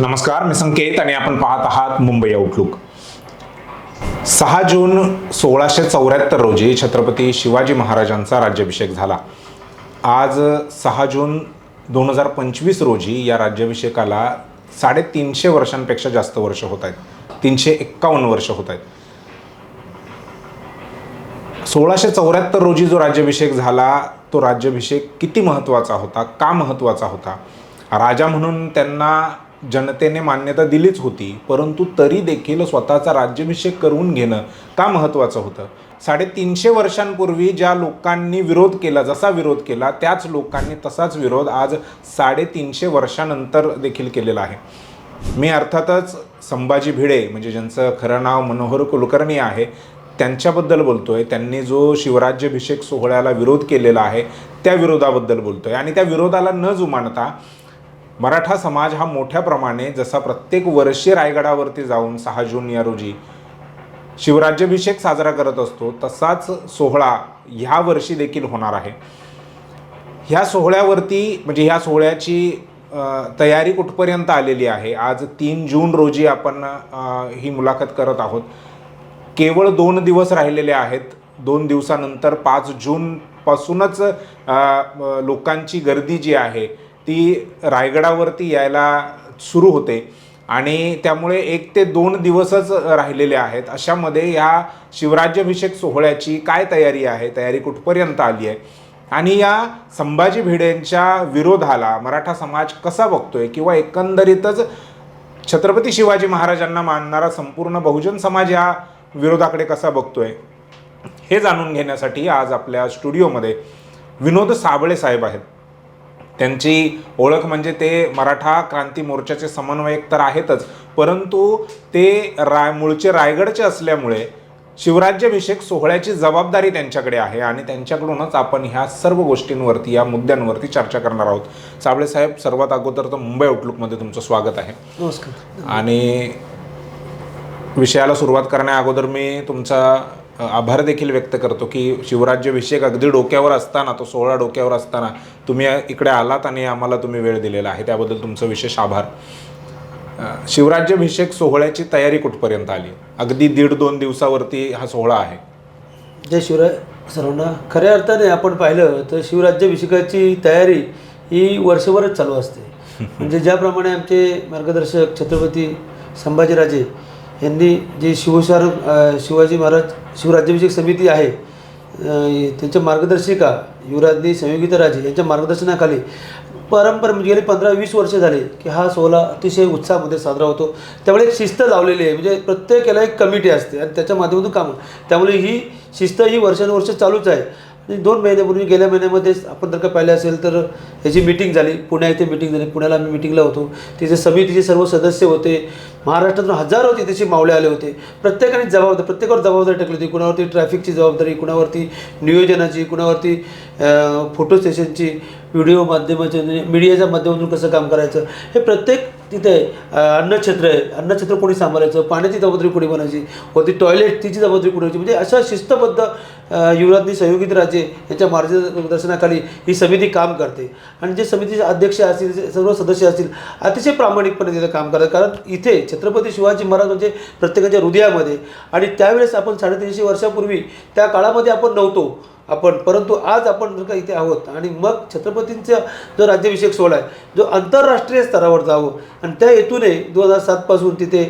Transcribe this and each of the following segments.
नमस्कार मी संकेत आणि आपण पाहत आहात मुंबई आउटलुक सहा जून सोळाशे चौऱ्याहत्तर रोजी छत्रपती शिवाजी महाराजांचा राज्याभिषेक झाला. आज सहा जून दोन हजार पंचवीस रोजी या राज्याभिषेकाला साडेतीनशे वर्षांपेक्षा जास्त वर्ष होत आहेत. तीनशे एक्कावन्न वर्ष होत आहेत. सोळाशे चौऱ्याहत्तर रोजी जो राज्याभिषेक झाला तो राज्याभिषेक किती महत्त्वाचा होता का महत्त्वाचा होता? राजा म्हणून त्यांना जनतेने मान्यता दिलीच होती परंतु तरी देखील स्वतःचा राज्याभिषेक करून घेणं का महत्त्वाचं होतं? साडेतीनशे वर्षांपूर्वी ज्या लोकांनी विरोध केला जसा विरोध केला त्याच लोकांनी तसाच विरोध आज साडेतीनशे वर्षानंतर देखील केलेला आहे. मी अर्थातच संभाजी भिडे म्हणजे ज्यांचं खरं नाव मनोहर कुलकर्णी आहे त्यांच्याबद्दल बोलतो आहे त्यांनी जो शिवराज्याभिषेक सोहळ्याला विरोध केलेला आहे त्या विरोधाबद्दल बोलतो आहे आणि त्या विरोधाला न जुमानता मराठा समाज हा मोठ्या प्रमाणे जसा प्रत्येक वर्षी रायगडावरती जाऊन सहा जून या रोजी शिवराज्याभिषेक साजरा करत असतो तसाच सोहळा ह्या वर्षी देखील होणार आहे. ह्या सोहळ्यावरती म्हणजे ह्या सोहळ्याची तयारी कुठपर्यंत आलेली आहे? आज तीन जून रोजी आपण ही मुलाखत करत आहोत. केवळ दोन दिवस राहिलेले आहेत. दोन दिवसानंतर पाच जूनपासूनच लोकांची गर्दी जी आहे ती रायगडावरती यायला सुरू होते. आणि त्यामुळे एक ते दोन दिवसच राहिलेले आहेत. अशामध्ये ह्या शिवराज्याभिषेक सोहळ्याची काय तयारी आहे? तयारी कुठपर्यंत आली आहे? आणि या संभाजी भिडेंच्या विरोधाला मराठा समाज कसा बघतोय? किंवा एकंदरीतच छत्रपती शिवाजी महाराजांना मानणारा संपूर्ण बहुजन समाज या विरोधाकडे कसा बघतोय? हे जाणून घेण्यासाठी आज आपल्या स्टुडिओमध्ये विनोद साबळे साहेब आहेत. त्यांची ओळख म्हणजे ते मराठा क्रांती मोर्चाचे समन्वयक तर आहेतच परंतु ते राय मूळचे रायगडचे असल्यामुळे शिवराज्याभिषेक सोहळ्याची जबाबदारी त्यांच्याकडे आहे आणि त्यांच्याकडूनच आपण ह्या सर्व गोष्टींवरती या मुद्द्यांवरती चर्चा करणार आहोत. साबळे साहेब सर्वात अगोदर तर मुंबई आउटलुकमध्ये तुमचं स्वागत आहे. नमस्कार. आणि विषयाला सुरुवात करण्या अगोदर मी तुमचा आभार देखील व्यक्त करतो की शिवराज्याभिषेक अगदी डोक्यावर असताना तो सोहळा डोक्यावर असताना तुम्ही इकडे आलात आणि आम्हाला तुम्ही वेळ दिलेला आहे. त्याबद्दल तुमचं विशेष आभार. शिवराज्याभिषेक सोहळ्याची तयारी कुठपर्यंत आली? अगदी दीड दोन दिवसावरती हा सोहळा आहे. जय शिवराय. सर्वांना खऱ्या अर्थाने आपण पाहिलं तर शिवराज्याभिषेकाची तयारी ही वर्षभरच चालू असते. म्हणजे ज्याप्रमाणे आमचे मार्गदर्शक छत्रपती संभाजीराजे यांनी जे शिवशार शिवाजी महाराज शिवराज्याभिषेक समिती आहे त्यांच्या मार्गदर्शिका युवराजनी संयोगिता राजे यांच्या मार्गदर्शनाखाली परंपरा म्हणजे गेली पंधरा वीस वर्ष झाली की हा सोहळा अतिशय उत्साहामध्ये साजरा होतो. त्यामुळे एक शिस्त लावलेली आहे. म्हणजे प्रत्येक याला एक कमिटी असते आणि त्याच्या माध्यमातून काम त्यामुळे ही शिस्त ही वर्षानुवर्ष चालूच आहे. आणि दोन महिन्यापूर्वी गेल्या महिन्यामध्ये आपण जर का पाहिलं असेल तर ह्याची मिटिंग झाली. पुण्या इथे मिटिंग झाली. पुण्याला आम्ही मिटिंगला होतो. तिथे समितीचे सर्व सदस्य होते. महाराष्ट्रातून हजारो तिथेचे मावळे आले होते. प्रत्येकाने जबाबदारी प्रत्येकावर जबाबदारी टाकली होती. कुणावरती ट्रॅफिकची जबाबदारी कुणावरती नियोजनाची कुणावरती फोटो स्टेशनची व्हिडिओ माध्यमाच्या म्हणजे मीडियाच्या माध्यमातून कसं काम करायचं? हे प्रत्येक तिथे अन्नक्षेत्र आहे. अन्नक्षेत्र कोणी सांभाळायचं? पाण्याची जबाबदारी कोणी बनायची? होती टॉयलेट तिची जबाबदारी कोणी म्हणजे अशा शिस्तबद्ध युवराजनी युवराज्ञी संयोगित राजे यांच्या मार्गदर्शनाखाली ही समिती काम करते. आणि जे समितीचे अध्यक्ष असतील जे सर्व सदस्य असतील अतिशय प्रामाणिकपणे तिथं काम करतात. कारण इथे छत्रपती शिवाजी महाराज म्हणजे प्रत्येकाच्या हृदयामध्ये. आणि त्यावेळेस आपण साडेतीनशे वर्षापूर्वी त्या काळामध्ये आपण नव्हतो. आपण परंतु आज आपण जर का इथे आहोत आणि मग छत्रपतींचा जो राज्याभिषेक सोहळा आहे जो आंतरराष्ट्रीय स्तरावर जावं आणि त्या हेतूने दोन हजार सातपासून तिथे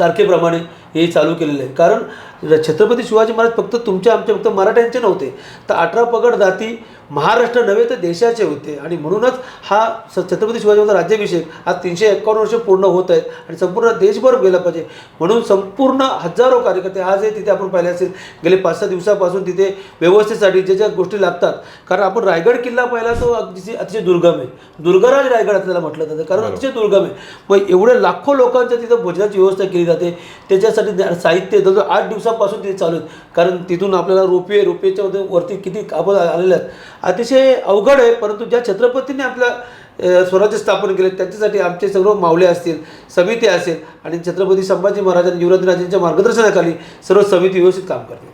तारखेप्रमाणे हे चालू केलेलं आहे. कारण छत्रपती शिवाजी महाराज फक्त तुमच्या आमच्या फक्त मराठ्यांचे नव्हते तर अठरा पगड जाती महाराष्ट्र नव्हे तर देशाचे होते. आणि म्हणूनच हा स छत्रपती शिवाजी महाराज राज्याभिषेक आज तीनशे एकावन्न वर्ष पूर्ण होत आहेत आणि संपूर्ण देशभर गेला पाहिजे. म्हणून संपूर्ण हजारो कार्यकर्ते आज हे तिथे आपण पाहिले असेल. गेले पाच सहा दिवसापासून तिथे व्यवस्थेसाठी ज्या ज्या गोष्टी लागतात. कारण आपण रायगड किल्ला पाहिला तो अगदी अतिशय दुर्गम आहे. दुर्गराज रायगड त्याला म्हटलं जातं. कारण अतिशय दुर्गम आहे. मग एवढे लाखो लोकांच्या तिथं भोजनाची व्यवस्था केली जाते. त्याच्यासाठी साहित्य जवळजवळ आठ दिवसापासून तिथे चालू आहेत. कारण तिथून आपल्याला रोपे रोपेच्या वरती किती आपण आलेले आहेत. अतिशय अवघड आहे परंतु ज्या छत्रपतीने आपल्या स्वराज्य स्थापन केले त्यांच्यासाठी आमचे सर्व मावले असतील समिती असेल आणि छत्रपती संभाजी महाराज आणि युवराजराजेंच्या मार्गदर्शनाखाली सर्व समिती व्यवस्थित काम करते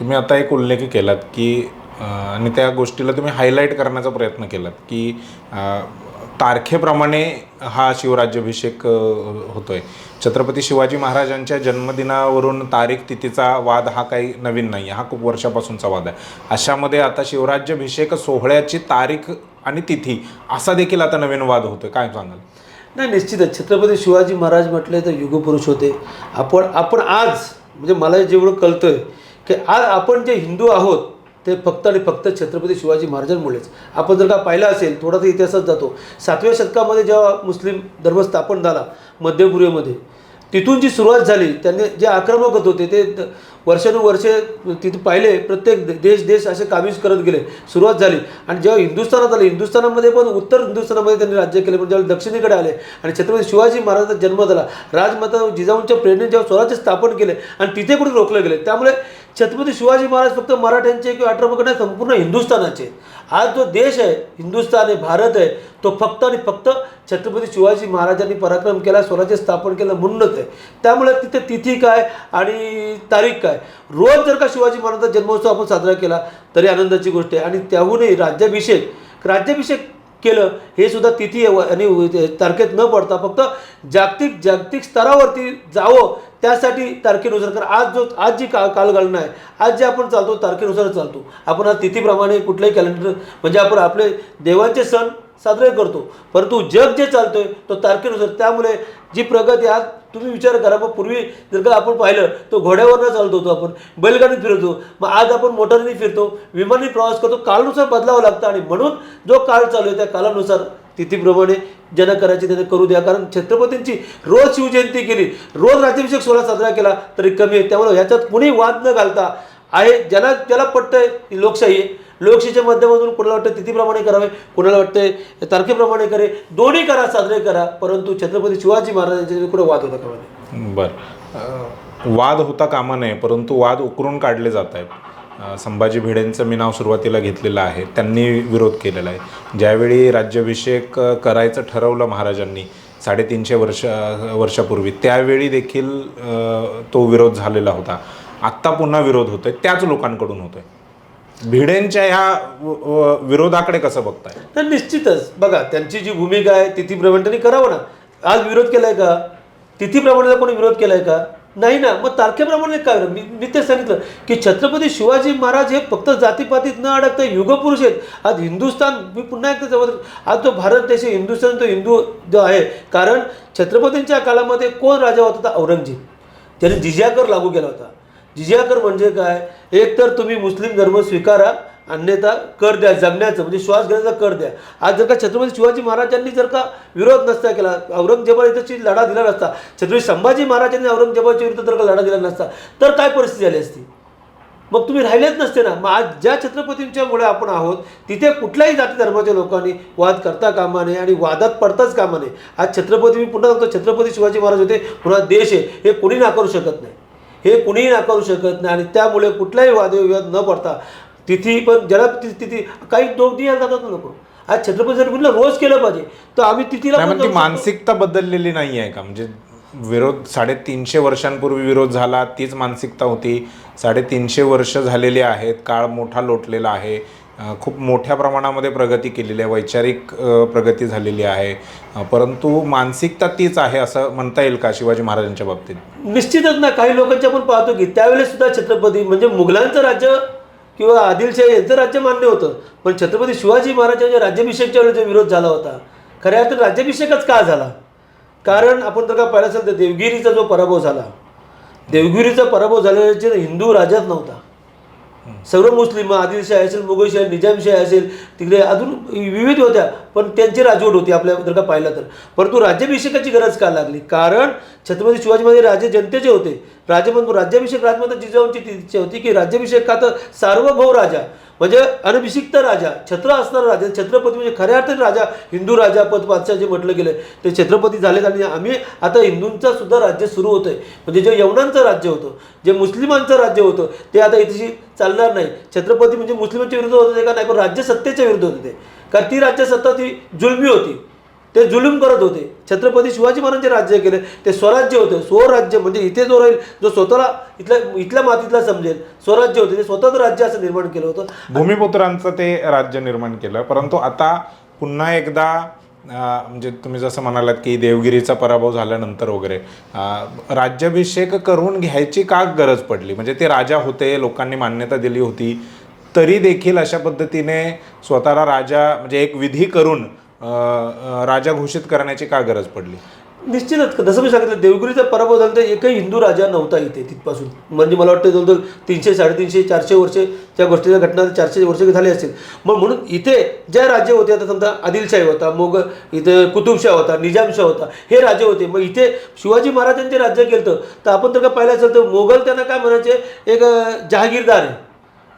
तुम्ही आता एक उल्लेख केलात की आणि त्या गोष्टीला तुम्ही हायलाईट करण्याचा प्रयत्न केलात की तारखेप्रमाणे हा शिवराज्याभिषेक होतो होतोय. छत्रपती शिवाजी महाराजांच्या जन्मदिनावरून तारीख तिथीचा वाद हा काही नवीन नाही हा खूप वर्षापासूनचा वाद आहे. अशामध्ये आता शिवराज्याभिषेक सोहळ्याची तारीख आणि तिथी असा देखील आता नवीन वाद होतोय. काय सांगाल? नाही निश्चितच. छत्रपती शिवाजी महाराज म्हटले तर युगपुरुष होते. आपण आपण आज म्हणजे मला जेवढं कळतंय की आज आपण जे हिंदू आहोत ते फक्त आणि फक्त छत्रपती शिवाजी महाराजांमुळेच. आपण जर का पाहिलं असेल थोडासा इतिहासात जातो. सातव्या शतकामध्ये जेव्हा मुस्लिम धर्म स्थापन झाला मध्यपूर्वेमध्ये तिथून जी सुरुवात झाली त्यांनी जे आक्रमक होत होते ते वर्षानुवर्षे तिथे पाहिले प्रत्येक देश देश असे काबीज करत गेले सुरुवात झाली. आणि जेव्हा हिंदुस्थानात आले हिंदुस्थानामध्ये पण उत्तर हिंदुस्थानामध्ये त्यांनी राज्य केले पण जेव्हा दक्षिणेकडे आले आणि छत्रपती शिवाजी महाराजांचा जन्म झाला राजमाता जिजाऊंच्या प्रेरणेने जेव्हा स्वराज्य स्थापन केले आणि तिथे कुठे रोखलं गेले त्यामुळे छत्रपती शिवाजी महाराज फक्त मराठ्यांचे किंवा आक्रमक नाही संपूर्ण हिंदुस्थानाचे. आज जो देश आहे हिंदुस्थान आहे भारत आहे तो फक्त आणि फक्त छत्रपती शिवाजी महाराजांनी पराक्रम केला स्वराज्य स्थापन केलं म्हणूनच आहे. त्यामुळे तिथे तिथी काय आणि तारीख काय? रोज जर का शिवाजी महाराजांचा जन्मोत्सव आपण साजरा केला तरी आनंदाची गोष्ट आहे. आणि त्याहूनही राज्याभिषेक राज्याभिषेक केलं हे सुद्धा तिथी आणि तारखेत न पडता फक्त जागतिक जागतिक स्तरावरती जावं त्यासाठी तारखेनुसार. कारण आज जो आज जी का कालगणना आहे आज जे आपण चालतो तारखेनुसार चालतो. आपण आज तिथीप्रमाणे कुठल्याही कॅलेंडर म्हणजे आपण आपले देवांचे सण साजरे करतो. परंतु जग जे चालतोय तो तारखेनुसार. त्यामुळे जी प्रगती आज तुम्ही विचार करा मग पूर्वी जर का आपण पाहिलं तो घोड्यावरनं चालतो होतो आपण बैलगाडीत फिरतो. मग आज आपण मोटारीने फिरतो विमानी प्रवास करतो काळानुसार बदलावं लागतं आणि म्हणून जो काळ चालू आहे त्या काळानुसार तिथीप्रमाणे ज्यांना करायची त्यांना करू द्या. कारण छत्रपतींची रोज शिवजयंती केली रोज राज्याभिषेक सोहळा साजरा केला तरी कमी आहे. त्यामुळे ह्याच्यात कुणी वाद न घालता आहे ज्याला ज्याला पटतंय लोकशाही आहे. लोकशाहीच्या माध्यमातून कोणाला वाटतं तिथीप्रमाणे करावे कोणाला वाटतंय तारखेप्रमाणे करे दोन्ही करा साजरे करा परंतु छत्रपती शिवाजी महाराजांच्या कुठे वाद होता कामा नये. बरं. वाद होता कामा नये परंतु वाद उकरून काढले जात आहेत. संभाजी भिडेंचं मी नाव सुरुवातीला घेतलेलं आहे त्यांनी विरोध केलेला आहे. ज्यावेळी राज्याभिषेक करायचं ठरवलं महाराजांनी साडेतीनशे वर्ष वर्षापूर्वी त्यावेळी देखील तो विरोध झालेला होता. आत्ता पुन्हा विरोध होतोय त्याच लोकांकडून होतोय. भिडेंच्या ह्या विरोधाकडे कसं बघताय? तर निश्चितच. बघा त्यांची जी भूमिका आहे तिथीप्रमाणे त्यांनी करावं ना. आज विरोध केलाय का? तिथीप्रमाणे कोणी विरोध केलाय का? नाही ना. मग तारखेप्रमाणे काय मी मी ते सांगितलं की छत्रपती शिवाजी महाराज हे फक्त जातीपातीत न अडकता युगपुरुष आहेत. आज हिंदुस्थान मी पुन्हा एकदा जवळ आज तो भारत देश आहे हिंदुस्थान तो हिंदू जो आहे. कारण छत्रपतींच्या काळामध्ये कोण राजा होता? तर औरंगजेब. त्याने जिजाकर लागू केला होता. जिजिया कर म्हणजे काय? एकतर तुम्ही मुस्लिम धर्म स्वीकारा अन्यथा कर द्या जगण्याचं म्हणजे श्वास घेण्याचा कर द्या. आज जर का छत्रपती शिवाजी महाराजांनी जर का विरोध नसता केला औरंगजेबा इथंची लढा दिला नसता छत्रपती संभाजी महाराजांनी औरंगजेबाच्या विरुद्ध जर का लढा दिला नसता तर काय परिस्थिती झाली असती? मग तुम्ही राहिलेच नसते ना. मग आज ज्या छत्रपतींच्यामुळे आपण आहोत तिथे कुठल्याही जाती धर्माच्या लोकांनी वाद करता कामा नये आणि वादात पडताच कामा नये. आज छत्रपती मी पुन्हा सांगतो छत्रपती शिवाजी महाराज होते पुन्हा देश आहे हे कुणी नाकारू शकत नाही. हे कुणीही नाकारू शकत नाही आणि त्यामुळे कुठल्याही वादविवाद न पडता तिथी पण ज्याला तिथी काही दोन दिवस जातात नको आज छत्रपती म्हणलं रोज केलं पाहिजे. तर आम्ही तिथीला. मानसिकता बदललेली नाही आहे का? म्हणजे विरोध साडेतीनशे वर्षांपूर्वी विरोध झाला तीच मानसिकता होती. साडेतीनशे वर्ष झालेली आहेत काळ मोठा लोटलेला आहे. खूप मोठ्या प्रमाणामध्ये प्रगती केलेली आहे वैचारिक प्रगती झालेली आहे. परंतु मानसिकता तीच आहे असं म्हणता येईल का शिवाजी महाराजांच्या बाबतीत? निश्चितच ना. काही लोकांच्या आपण पाहतो की त्यावेळेस सुद्धा छत्रपती म्हणजे मुघलांचं राज्य किंवा आदिलशाही यांचं राज्य मान्य होतं. पण छत्रपती शिवाजी महाराजांच्या राज्याभिषेकच्या वेळेस जो विरोध झाला होता खऱ्या अर्थात राज्याभिषेकच का झाला? कारण आपण जर का पाहिलं असेल तर देवगिरीचा जो पराभव झाला देवगिरीचा पराभव झालेला हिंदू राजाच नव्हता. सर्व मुस्लिम आदिलशाही असेल मुघलशाही निजामशाही असेल तिकडे अजून विविध होत्या पण त्यांची राजवट होती आपल्या जर का पाहिलं तर. परंतु राज्याभिषेकाची गरज का लागली? कारण छत्रपती शिवाजी महाराज राजे जनतेचे होते. राजे म्हणून राज्याभिषेक राजमाता जिजाऊंची ती इच्छा होती की राज्याभिषेक का तर सार्वभौम राजा. म्हणजे अनभिषिक्त राजा छत्र असणारा राजा छत्रपती म्हणजे खऱ्या अर्थाने राजा हिंदू राजा पद बादशाह जे म्हटलं गेलं ते छत्रपती झालेत आणि आम्ही आता हिंदूंचा सुद्धा राज्य सुरू होतंय. म्हणजे जे यवनांचं राज्य होतं जे मुस्लिमांचं राज्य होतं ते आता इथेशी चालणार नाही. छत्रपती म्हणजे मुस्लिमांच्या विरुद्ध होते का नाही पण राज्यसत्तेच्या विरुद्ध होते ते. कारण ती राज्यसत्ता ती जुलमी होती. ते जुलूम करत होते. छत्रपती शिवाजी महाराजांचे राज्य केले. ते स्वराज्य होते. स्वराज्य म्हणजे इथे जो राहील जो स्वतःला इथल्या इथल्या मातीतला समजेल स्वराज्य होते. ते स्वतंत्र राज्य असं निर्माण केलं होतं. भूमिपुत्रांचं ते राज्य निर्माण केलं. परंतु आता पुन्हा एकदा म्हणजे तुम्ही जसं म्हणालात की देवगिरीचा पराभव झाल्यानंतर वगैरे राज्याभिषेक करून घ्यायची का गरज पडली? म्हणजे ते राजा होते लोकांनी मान्यता दिली होती तरी देखील अशा पद्धतीने स्वतःला राजा म्हणजे एक विधी करून राजा घोषित करण्याची का गरज पडली? निश्चितच. जसं मी सांगितलं देवगिरीचा पराभव झाला तर एकही हिंदू राजा नव्हता इथे तिथपासून. म्हणजे मला वाटतं जवळजवळ तीनशे साडेतीनशे चारशे वर्षे त्या गोष्टीच्या घटना चारशे वर्ष झाले असतील. मग म्हणून इथे ज्या राज्य होते आता समजा आदिलशाही होता मग इथे कुतुबशाह होता निजामशाह होता हे राजे होते. मग इथे शिवाजी महाराजांचे राज्य केलं तर आपण तर का पाहिलं असेल तर मोगल त्यांना काय म्हणायचे एक जहागीरदार आहे.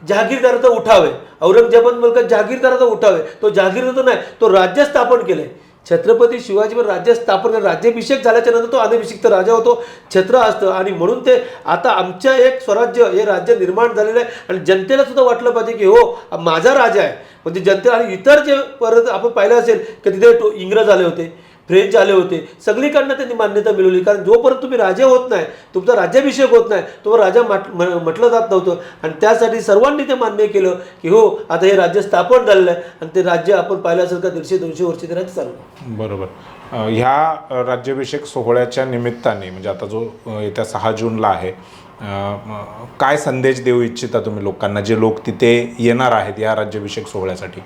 जहागीरदाराचा उठाव आहे. औरंगजेबात मुलगा जहागीरदाराचा उठाव आहे. तो जहागीरदार नाही तो राज्य स्थापन केलंय. छत्रपती शिवाजीवर राज्य स्थापन केलं. राज्याभिषेक झाल्याच्यानंतर तो अनभिषिक्त राजा होतो छत्र असतं. आणि म्हणून ते आता आमच्या एक स्वराज्य हे राज्य निर्माण झालेलं आहे. आणि जनतेला सुद्धा वाटलं पाहिजे की हो माझा राजा आहे. म्हणजे जनतेला आणि इतर जे परत आपण पाहिलं असेल की तिथे इंग्रज आले होते. फ्रेंच आले होते. सगळीकडनं त्यांनी मान्यता मिळवली. कारण जोपर्यंत तुम्ही राजे होत नाही तुमचा राज्याभिषेक होत नाही तोवर राजा म्हटलं जात नव्हतं. आणि त्यासाठी सर्वांनी ते मान्य केलं की हो आता हे राज्य स्थापन झालेलं आहे आणि ते राज्य आपण पाहिलं असेल का दीडशे दोनशे वर्ष ते राज्य चाललं बरोबर. ह्या राज्याभिषेक सोहळ्याच्या निमित्ताने म्हणजे आता जो येत्या सहा जूनला आहे काय संदेश देऊ इच्छिता तुम्ही लोकांना जे लोक तिथे येणार आहेत या राज्याभिषेक सोहळ्यासाठी?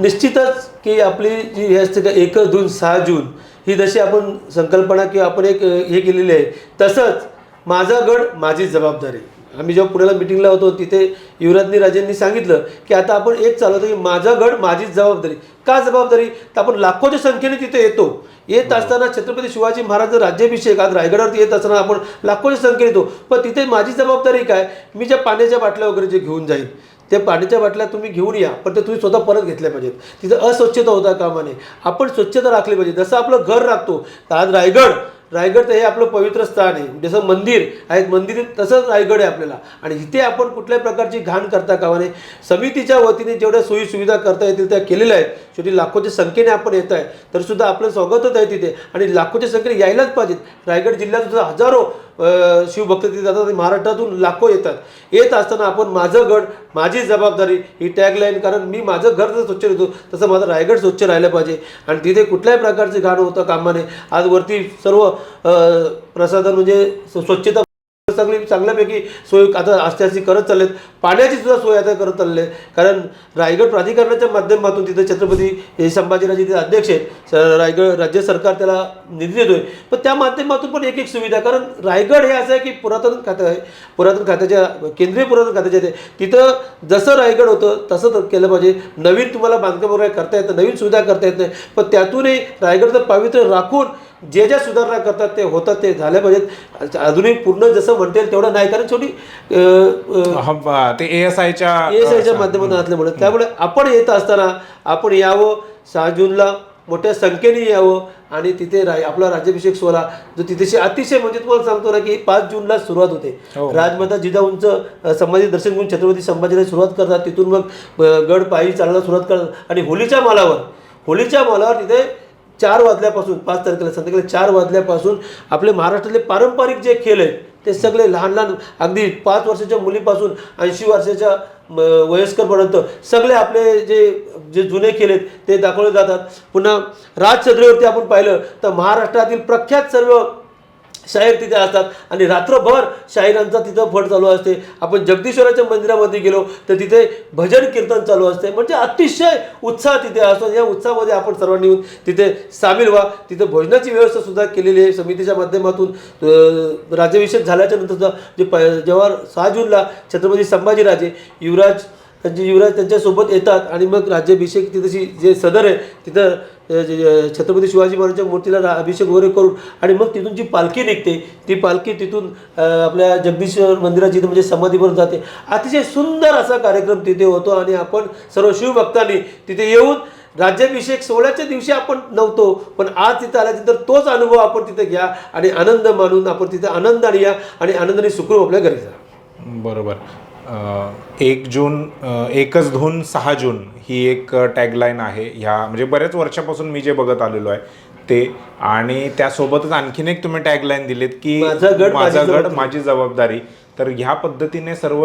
निश्चितच की आपली जी हे असते का एक जून सहा जून ही जशी आपण संकल्पना किंवा आपण एक हे केलेली आहे तसंच माझा गड माझी जबाबदारी. आम्ही जेव्हा पुण्याला मिटिंगला होतो तिथे युवराजनी राजेंनी सांगितलं की आता आपण एक चालवतो की माझा गड माझीच जबाबदारी. का जबाबदारी? तर आपण लाखोच्या संख्येने तिथे येतो. येत असताना छत्रपती शिवाजी महाराज राज्याभिषेक आज रायगडावरती येत असताना आपण लाखोच्या संख्येने येतो पण तिथे माझी जबाबदारी काय? मी ज्या पाण्याच्या बाटल्या वगैरे जे घेऊन जाईल त्या पाण्याच्या बाटल्या तुम्ही घेऊन या पण ते तुम्ही स्वतः परत घेतल्या पाहिजेत. तिथं अस्वच्छता होता कामा नये आपण स्वच्छता राखली पाहिजे. जसं आपलं घर राखतो तर आज रायगड रायगड तर हे आपलं पवित्र स्थान आहे. जसं मंदिर आहे मंदिर तसंच रायगड आहे आपल्याला. आणि इथे आपण कुठल्याही प्रकारची घाण करता कामा नये. समितीच्या वतीने जेवढ्या सोयीसुविधा करता येतील त्या केलेल्या आहेत. शेवटी लाखोच्या संख्येने आपण येत आहे. तर सुद्धा आपलं स्वागतच आहे तिथे. आणि लाखोच्या संख्येने यायलाच पाहिजेत. रायगड जिल्ह्यात सुद्धा हजारो शिवभक्त तिथे जातात आणि महाराष्ट्रातून लाखो येतात. येत असताना आपण माझं गड माझी जबाबदारी ही टॅगलाईन कारण मी माझं घर जर स्वच्छ देतो तसं माझं रायगड स्वच्छ राहिलं पाहिजे. आणि तिथे कुठल्याही प्रकारचे घाण होतं कामाने आज वरती सर्व प्रसाधन म्हणजे स्व- स्वच्छता चांगली चांगल्यापैकी सोय आता आस्ते आस्ते करत चाललेत. पाण्याची सुद्धा सोय आता करत चालले कारण रायगड प्राधिकरणाच्या माध्यमातून तिथे छत्रपती संभाजीराजे तिथे अध्यक्ष आहेत. रायगड राज्य सरकार त्याला निधी देतोय. पण त्या माध्यमातून पण एक एक सुविधा. कारण रायगड हे असं आहे की पुरातन खातं आहे. पुरातन खात्याच्या केंद्रीय पुरातन खात्याचे ते तिथं जसं रायगड होतं तसं तर केलं पाहिजे. नवीन तुम्हाला बांधकाम वगैरे करता येतं नवीन सुविधा करता येत नाही. पण त्यातूनही रायगडचं पावित्र्य राखून जे ज्या सुधारणा करतात ते होतात ते झाल्या पाहिजेत. अजूनही पूर्ण जसं म्हणता येईल तेवढं नाही कारण शेवटी ब- ते ए एस आयच्या एस आयच्या माध्यमातून असल्यामुळे. त्यामुळे आपण येत असताना आपण यावं सहा जूनला मोठ्या संख्येने यावं आणि तिथे राय आपला राज्याभिषेक सोहळा जो तिथेशी अतिशय म्हणजे तुम्हाला सांगतो ना की पाच जूनला सुरुवात होते. हो. राजमाता जिजाऊंचं अ, संभाजी दर्शन घेऊन छत्रपती संभाजीला सुरुवात करतात. तिथून मग गड पायी चालायला सुरुवात करतात. आणि होलीच्या मालावर होलीच्या मालावर तिथे चार वाजल्यापासून पाच तारखेला संध्याकाळी चार वाजल्यापासून आपले महाराष्ट्रातले पारंपरिक जे खेळ आहेत ते सगळे लहान लहान अगदी पाच वर्षाच्या मुलीपासून ऐंशी वर्षाच्या वयस्करपर्यंत सगळे आपले जे जे जुने खेळ आहेत ते दाखवले जातात. पुन्हा राजचंद्रेवरती आपण पाहिलं तर महाराष्ट्रातील प्रख्यात सर्व शाहीर तिथे असतात. आणि रात्रभर शाहिरांचा तिथं फट चालू असते. आपण जगदीश्वराच्या मंदिरामध्ये गेलो तर तिथे भजन कीर्तन चालू असते. म्हणजे अतिशय उत्साह तिथे असतो. या उत्साहामध्ये आपण सर्वांनी येऊन तिथे सामील व्हा. तिथे भोजनाची व्यवस्था सुद्धा केलेली आहे समितीच्या माध्यमातून. राज्याभिषेक झाल्याच्यानंतर सुद्धा जे प जेव्हा सहा जूनला छत्रपती संभाजीराजे युवराज त्यांचे युवराज त्यांच्यासोबत येतात आणि मग राज्याभिषेक तिथेशी जे सदर आहे तिथं छत्रपती शिवाजी महाराजांच्या मूर्तीला रा- अभिषेक वगैरे करून आणि मग तिथून जी पालखी निघते ती पालखी तिथून आपल्या जगदीश्वर मंदिराची म्हणजे समाधीवर जाते. अतिशय सुंदर असा कार्यक्रम तिथे होतो आणि आपण सर्व शिवभक्तांनी तिथे येऊन राज्याभिषेक सोहळ्याच्या दिवशी आपण नव्हतो पण आज तिथं आल्यानंतर तोच अनुभव आपण तिथे घ्या आणि आनंद मानून आपण तिथे आनंदाने या आणि आनंदाने सुखरूप आपल्या घरी जा. बरोबर. एक जून एकच धून सहा जून ही एक टॅगलाईन आहे ह्या म्हणजे बऱ्याच वर्षापासून मी जे बघत आलेलो आहे ते आणि त्यासोबतच आणखीन एक तुम्ही टॅगलाईन दिलीत की माझा गड, माझा जबाबदारी. तर ह्या पद्धतीने सर्व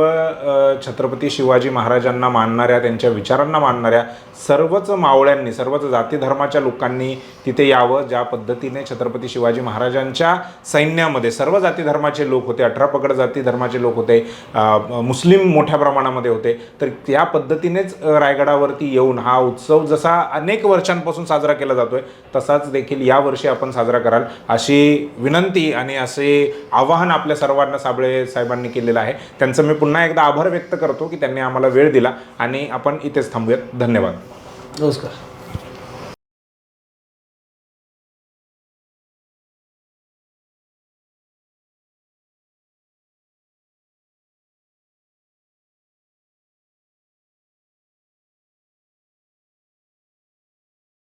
छत्रपती शिवाजी महाराजांना मानणाऱ्या त्यांच्या विचारांना मानणाऱ्या सर्वच मावळ्यांनी सर्वच जाती धर्माच्या लोकांनी तिथे यावं ज्या पद्धतीने छत्रपती शिवाजी महाराजांच्या सैन्यामध्ये सर्व जाती धर्माचे लोक होते अठरा पगड जाती धर्माचे लोक होते मुस्लिम मोठ्या प्रमाणामध्ये होते तर त्या पद्धतीनेच रायगडावरती येऊन हा उत्सव जसा अनेक वर्षांपासून साजरा केला जातोय तसाच देखील यावर्षी आपण साजरा कराल अशी विनंती आणि असे आवाहन आपल्या सर्वांना साबळे साहेबांनी केलेलं आहे. त्यांचं मी पुन्हा एकदा आभार व्यक्त करतो की त्यांनी आम्हाला वेळ दिला आणि आपण इथेच थांबूयात. धन्यवाद. नमस्कार.